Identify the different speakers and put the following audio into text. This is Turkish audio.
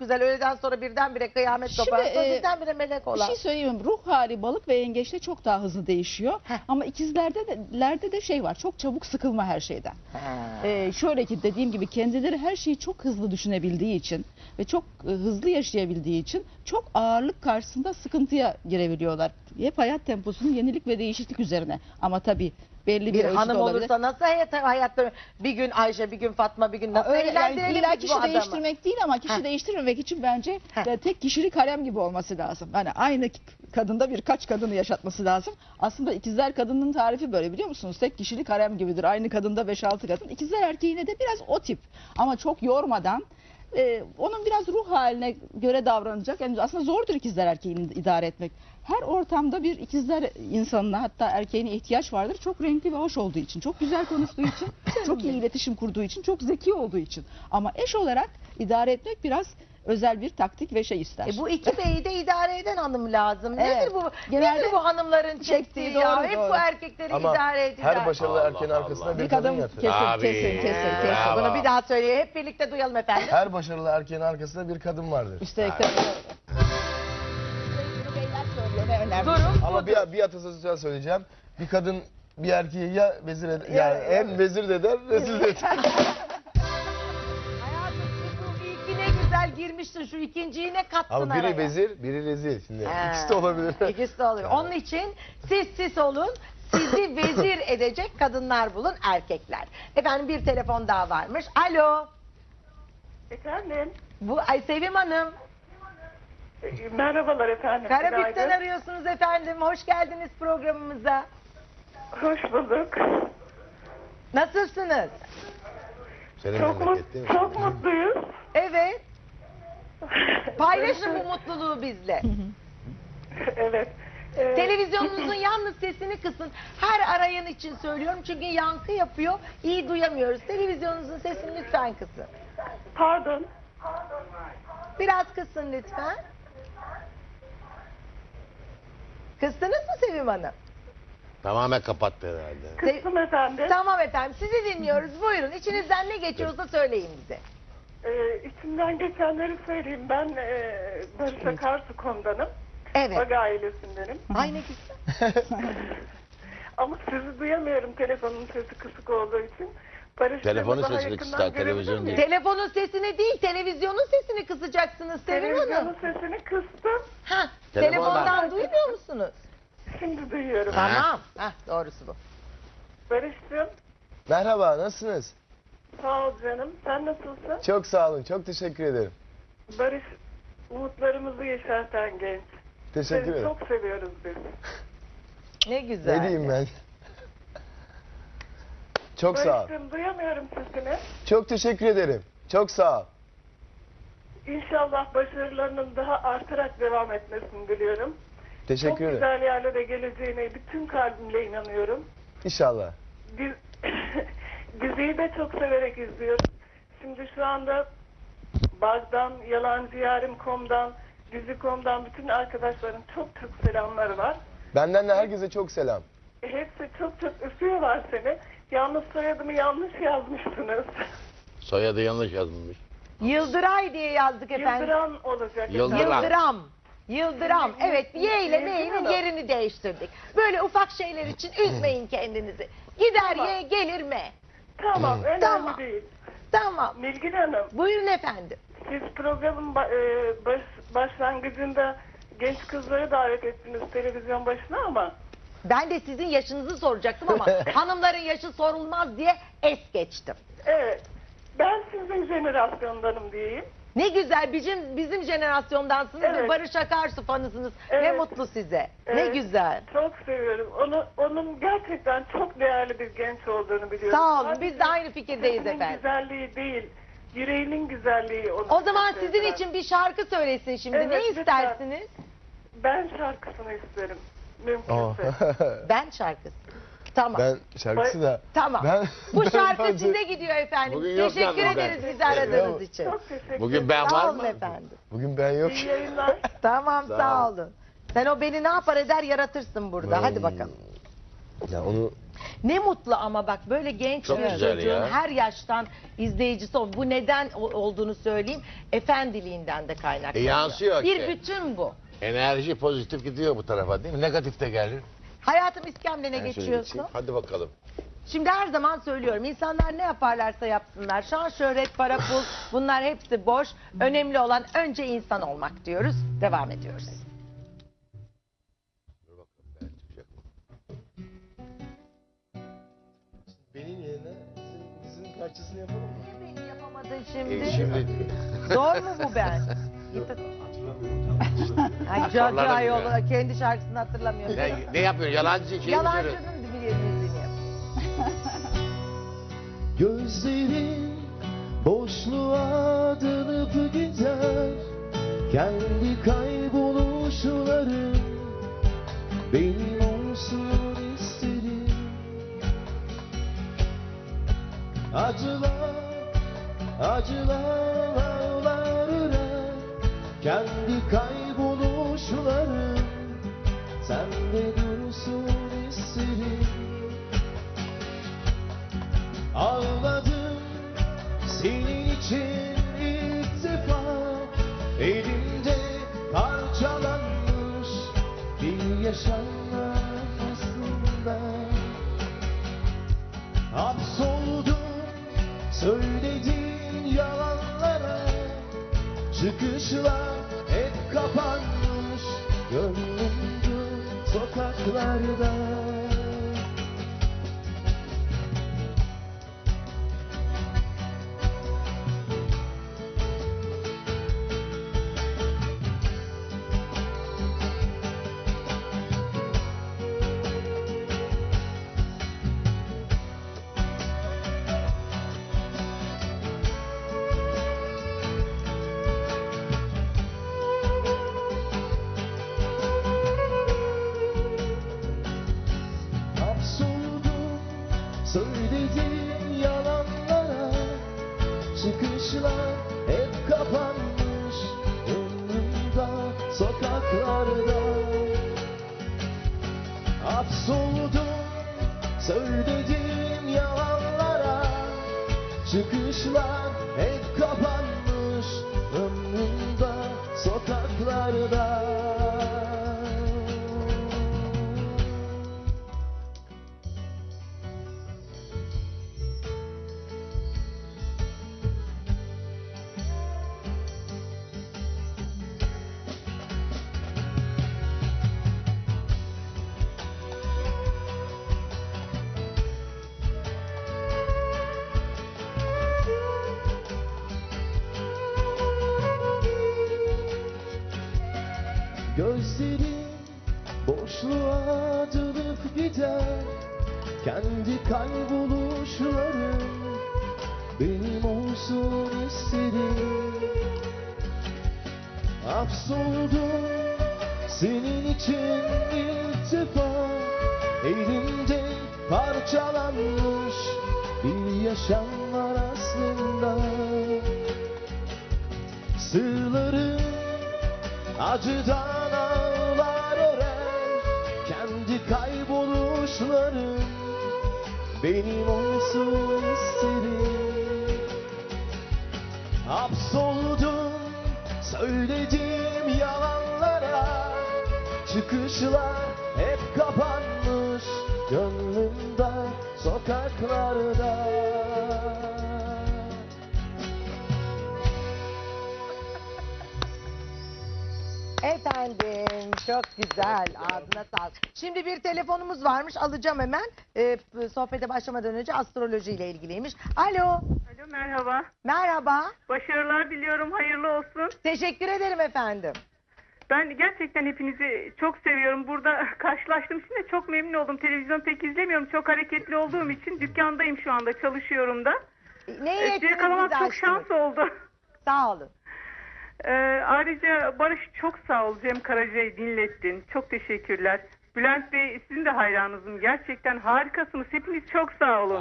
Speaker 1: güzel. Öğleden sonra birdenbire kıyamet
Speaker 2: Şimdi,
Speaker 1: kopar. Sonra
Speaker 2: e,
Speaker 1: birdenbire melek
Speaker 2: Bir
Speaker 1: olan.
Speaker 2: şey söyleyeyim ruh hali balık ve yengeçte çok daha hızlı değişiyor.
Speaker 1: Heh.
Speaker 2: Ama ikizlerde de, lerde de şey var çok çabuk sıkılma her şeyden. Ee, şöyle ki dediğim gibi kendileri her şeyi çok hızlı düşünebildiği için ve çok e, hızlı yaşayabildiği için çok ağırlık karşısında sıkıntıya girebiliyorlar. Hep hayat temposunun yenilik ve değişiklik üzerine. Ama tabii belli bir,
Speaker 1: bir hanım
Speaker 2: olabilir.
Speaker 1: olursa nasıl hayat, hayatta bir gün Ayşe bir gün Fatma bir gün nasıl
Speaker 2: Öyle yani illa
Speaker 1: biz bu
Speaker 2: kişi
Speaker 1: adamı?
Speaker 2: değiştirmek değil ama kişi
Speaker 1: Heh.
Speaker 2: değiştirmemek için bence e, tek kişilik harem gibi olması lazım. Yani aynı kadında birkaç kadını yaşatması lazım. Aslında ikizler kadının tarifi böyle biliyor musunuz? Tek kişilik harem gibidir. Aynı kadında 5-6 kadın. İkizler erkeğine de biraz o tip. Ama çok yormadan e, onun biraz ruh haline göre davranacak. Yani aslında zordur ikizler erkeğini idare etmek. Her ortamda bir ikizler insanına hatta erkeğine ihtiyaç vardır. Çok renkli ve hoş olduğu için, çok güzel konuştuğu için, çok iyi iletişim kurduğu için, çok zeki olduğu için. Ama eş olarak idare etmek biraz özel bir taktik ve şey ister.
Speaker 1: E bu iki beyi de idare eden hanım lazım.
Speaker 2: Evet.
Speaker 1: Nedir bu?
Speaker 2: Genelde
Speaker 1: nedir bu hanımların çektiği
Speaker 2: çektiği,
Speaker 1: ya?
Speaker 2: doğru,
Speaker 1: Hep
Speaker 2: doğru.
Speaker 1: bu erkekleri
Speaker 3: Ama
Speaker 1: idare ediyor.
Speaker 3: her başarılı
Speaker 4: Allah
Speaker 3: erkeğin
Speaker 4: Allah.
Speaker 3: arkasında bir,
Speaker 2: bir
Speaker 3: kadın yatır.
Speaker 2: kesin,
Speaker 4: Abi.
Speaker 2: kesin, kesin, kesin.
Speaker 4: Bravo.
Speaker 1: Bunu bir daha söyleyeyim. Hep birlikte duyalım efendim.
Speaker 3: Her başarılı erkeğin arkasında bir kadın vardır.
Speaker 2: Üstelik de... Önemli.
Speaker 1: Durum
Speaker 3: Ama
Speaker 1: budur.
Speaker 3: bir, bir atasözü söyleyeceğim. Bir kadın bir erkeği ya vezir eder,
Speaker 2: Ya-
Speaker 3: yani hem vezir de eder, rezil de eder.
Speaker 1: Hayatım ilkine güzel girmiştin. Şu ikinciyi ne kattın
Speaker 3: Ama biri
Speaker 1: araya?
Speaker 3: vezir, biri rezil. Şimdi
Speaker 1: Ha,
Speaker 3: ikisi de olabilir.
Speaker 1: İkisi de olabilir. Onun için siz siz olun. Sizi vezir edecek kadınlar bulun erkekler. Efendim bir telefon daha varmış. Alo.
Speaker 5: Efendim,
Speaker 1: Bu Ay Sevim Hanım.
Speaker 5: E, merhabalar efendim.
Speaker 1: Karabük'ten
Speaker 5: günaydın.
Speaker 1: arıyorsunuz efendim. Hoş geldiniz programımıza.
Speaker 5: Hoş bulduk.
Speaker 1: Nasılsınız?
Speaker 3: Senin
Speaker 5: Çok,
Speaker 3: memleket
Speaker 5: mut,
Speaker 3: değil mi?
Speaker 5: çok mutluyuz.
Speaker 1: Evet. Paylaşın bu mutluluğu bizle.
Speaker 5: evet. Ee,
Speaker 1: Televizyonunuzun yalnız sesini kısın. Her arayan için söylüyorum çünkü yankı yapıyor. İyi duyamıyoruz. Televizyonunuzun sesini lütfen kısın.
Speaker 5: pardon.
Speaker 1: Biraz kısın lütfen. Kıstınız mı Sevim Hanım?
Speaker 4: Tamamen kapattı herhalde.
Speaker 5: Kızım efendim.
Speaker 1: Tamam efendim sizi dinliyoruz. Buyurun içinizden ne geçiyorsa söyleyin bize.
Speaker 5: Ee, içimden geçenleri söyleyeyim. Ben e, Barış Akarsu komutanım.
Speaker 1: Evet.
Speaker 5: Baga ailesindenim.
Speaker 1: Ay ne güzel.
Speaker 5: Ama sizi duyamıyorum telefonun sesi kısık olduğu için. Barış
Speaker 4: Telefonun sesini kısar, televizyon değil.
Speaker 1: Telefonun sesini değil televizyonun sesini kısacaksınız Sevim
Speaker 5: Televizyonun
Speaker 1: Hanım.
Speaker 5: sesini kıstım.
Speaker 1: Ha,
Speaker 4: Telefon
Speaker 1: telefondan
Speaker 5: var.
Speaker 1: duymuyor musunuz?
Speaker 5: Şimdi duyuyorum.
Speaker 4: Ha.
Speaker 1: Tamam. Hah, doğrusu bu.
Speaker 5: Barış'cığım
Speaker 3: Merhaba, nasılsınız?
Speaker 5: sağ ol canım. Sen nasılsın?
Speaker 3: Çok sağ olun, çok teşekkür ederim.
Speaker 5: Barış umutlarımızı yeşerten genç.
Speaker 3: Teşekkür
Speaker 5: Seni
Speaker 3: ederim.
Speaker 5: çok seviyoruz biz.
Speaker 1: Ne güzel.
Speaker 3: Ne diyeyim ben? Çok sağ ol.
Speaker 5: Duyamıyorum sesini.
Speaker 3: Çok teşekkür ederim. Çok sağ ol.
Speaker 5: İnşallah başarılarının daha artarak devam etmesini diliyorum. Çok
Speaker 3: Teşekkür ederim.
Speaker 5: güzel yerlere geleceğine bütün kalbimle inanıyorum.
Speaker 3: İnşallah.
Speaker 5: Diz, diziyi de çok severek izliyorum. Şimdi şu anda Bag'dan, Yalancı Yarim.com'dan, Dizi.com'dan bütün arkadaşların çok çok selamları var.
Speaker 3: Benden de herkese çok selam.
Speaker 5: Hepsi çok çok öpüyorlar seni. Yalnız soyadımı yanlış yazmışsınız.
Speaker 4: Soyadı yanlış yazılmış.
Speaker 1: Yıldıray diye yazdık efendim.
Speaker 5: Yıldıran olacak.
Speaker 4: Yıldıran.
Speaker 5: efendim.
Speaker 1: Yıldıram. Yıldıram. Evet Y ile. M'nin yerini değiştirdik. Böyle ufak şeyler için üzmeyin kendinizi. Gider
Speaker 5: Tamam.
Speaker 1: Y gelir M.
Speaker 5: Tamam, önemli
Speaker 1: Tamam.
Speaker 5: değil.
Speaker 1: Tamam.
Speaker 5: Nilgün Hanım,
Speaker 1: Buyurun efendim.
Speaker 5: siz programın ba- e, baş, başlangıcında genç kızları davet ettiniz televizyon başına ama
Speaker 1: Ben de sizin yaşınızı soracaktım ama hanımların yaşı sorulmaz diye es geçtim.
Speaker 5: evet ben sizin jenerasyondanım diyeyim.
Speaker 1: Ne güzel bizim bizim jenerasyondansınız ve
Speaker 5: Evet.
Speaker 1: Barış Akarsu fanısınız. Ne
Speaker 5: Evet.
Speaker 1: mutlu size. Ne
Speaker 5: Evet.
Speaker 1: güzel.
Speaker 5: Çok seviyorum. Onu onun gerçekten çok değerli bir genç olduğunu biliyorum.
Speaker 1: Sağ olun.
Speaker 5: Sadece
Speaker 1: Biz de aynı fikirdeyiz efendim.
Speaker 5: güzelliği değil, yüreğinin güzelliği onu.
Speaker 1: O zaman sizin için bir şarkı söylesin şimdi.
Speaker 5: Evet,
Speaker 1: ne
Speaker 5: lütfen.
Speaker 1: istersiniz?
Speaker 5: ben şarkısını isterim mümkünse.
Speaker 1: Ben şarkısı. Tamam.
Speaker 3: ben şarkısı da...
Speaker 1: Tamam.
Speaker 3: Ben,
Speaker 1: Bu
Speaker 3: ben
Speaker 1: şarkı
Speaker 3: bazı-
Speaker 1: size gidiyor efendim.
Speaker 4: Bugün yok
Speaker 1: Teşekkür
Speaker 4: yalnız
Speaker 1: ederiz bizi aradığınız için.
Speaker 5: Çok teşekkür
Speaker 4: Bugün ben var
Speaker 1: Sağ olun
Speaker 4: mı?
Speaker 1: efendim.
Speaker 3: Bugün ben yok.
Speaker 5: İyi yayınlar.
Speaker 1: Tamam sağ,
Speaker 4: Sağ ol.
Speaker 1: olun. Sen o beni ne yapar eder yaratırsın burada. Hadi bakalım.
Speaker 3: Ya onu
Speaker 1: Ne mutlu ama bak böyle genç
Speaker 4: Çok
Speaker 1: bir
Speaker 4: güzel
Speaker 1: çocuğun
Speaker 4: ya.
Speaker 1: her yaştan izleyicisi ol. Bu neden o- olduğunu söyleyeyim. Efendiliğinden de kaynaklanıyor.
Speaker 4: E, yansıyor
Speaker 1: Bir
Speaker 4: işte.
Speaker 1: bütün bu.
Speaker 4: Enerji pozitif gidiyor bu tarafa değil mi? Negatif de gelir.
Speaker 1: Hayatım iskemlene
Speaker 4: Ben şöyle
Speaker 1: geçiyorsun.
Speaker 4: geçeyim. Hadi bakalım.
Speaker 1: Şimdi her zaman söylüyorum insanlar ne yaparlarsa yapsınlar. Şan, şöhret, para, pul bunlar hepsi boş. Önemli olan önce insan olmak diyoruz. Devam ediyoruz.
Speaker 4: Dur bakalım ben çıkacak mı?
Speaker 3: Benim yerine sizin dizinin parçasını yapalım mı?
Speaker 1: Beni yapamadın şimdi.
Speaker 4: E, şimdi
Speaker 1: Zor mu bu ben? Ay cadı
Speaker 4: Hatırlarım
Speaker 1: ayol kendi şarkısını hatırlamıyor.
Speaker 4: ne, ne yapıyorsun? Yalancı şey mi söylüyorsun?
Speaker 1: Yalancının bir müziğini yap.
Speaker 3: Gözlerim boşluğa dönüp gider Kendi kayboluşlarım benim olsun isterim Acılar, acılar ağlar örer Kendi kayboluşlarım söylediğin yalanlara Çıkışlar hep kapanmış. Gönlümdü sokaklarda söylediğin yalanlara Çıkışlar gider. Kendi kayboluşlarım benim olsun isterim Hapsoldum senin için ilk defa Elimde parçalanmış bir yaşam var aslında. Sırlarım Acıdan ağlar örer. Kendi kayboluşlarım Benim olsun isterim Hapsoldum Söylediğim yalanlara. Çıkışlar hep kapanmış Gönlümde sokaklarda.
Speaker 1: Efendim çok güzel ağzına sağlık. Şimdi bir telefonumuz varmış alacağım hemen. Ee, sohbete başlamadan önce astroloji ile ilgiliymiş. Alo
Speaker 5: Alo merhaba.
Speaker 1: merhaba.
Speaker 5: Başarılar diliyorum. Hayırlı olsun.
Speaker 1: Teşekkür ederim efendim.
Speaker 5: Ben gerçekten hepinizi çok seviyorum. Burada karşılaştığım için de çok memnun oldum. Televizyon pek izlemiyorum. Çok hareketli olduğum için dükkandayım şu anda. Çalışıyorum da.
Speaker 1: Neyi
Speaker 5: Ee, Size
Speaker 1: ettiniz
Speaker 5: kalamak
Speaker 1: bizi
Speaker 5: çok
Speaker 1: aşkınız?
Speaker 5: şans oldu.
Speaker 1: Sağ olun.
Speaker 5: Ee, ayrıca Barış çok sağ ol. Cem Karaca'yı dinlettin. Çok teşekkürler. Bülent Bey sizin de hayranınızım. Gerçekten harikasınız. Hepiniz çok sağ olun.